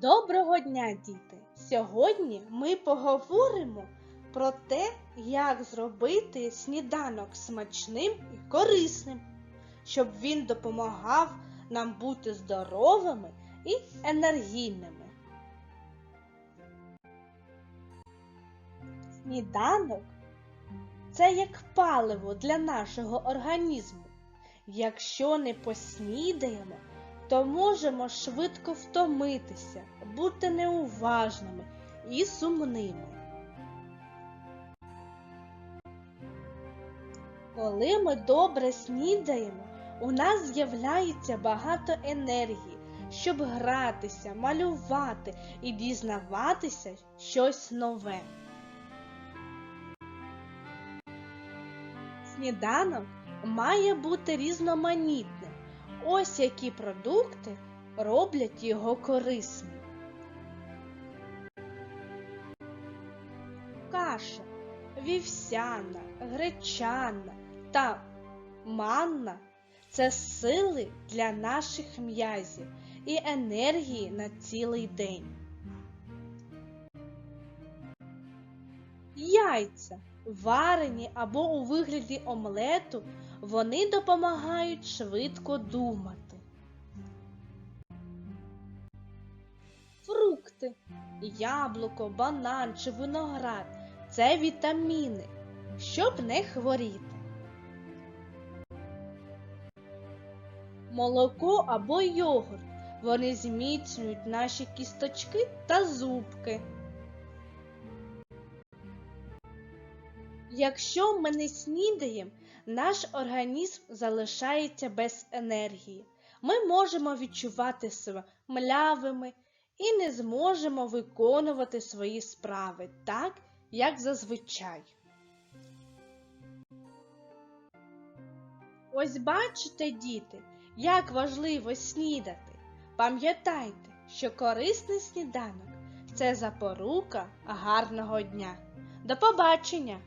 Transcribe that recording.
Доброго дня, діти! Сьогодні ми поговоримо про те, як зробити сніданок смачним і корисним, щоб він допомагав нам бути здоровими і енергійними. Сніданок це як паливо для нашого організму. Якщо не поснідаємо, то можемо швидко втомитися, бути неуважними і сумними. Коли ми добре снідаємо, у нас з'являється багато енергії, щоб гратися, малювати і дізнаватися щось нове. Сніданок має бути різноманітним. Ось які продукти роблять його корисним. Каша вівсяна, гречана та манна це сили для наших м'язів і енергії на цілий день. Яйця, варені або у вигляді омлету, вони допомагають швидко думати. Фрукти, яблуко, банан чи виноград це вітаміни, щоб не хворіти. Молоко або йогурт вони зміцнюють наші кісточки та зубки. Якщо ми не снідаємо, наш організм залишається без енергії. Ми можемо відчувати себе млявими і не зможемо виконувати свої справи так, як зазвичай. Ось бачите, діти, як важливо снідати. Пам'ятайте, що корисний сніданок це запорука гарного дня. До побачення!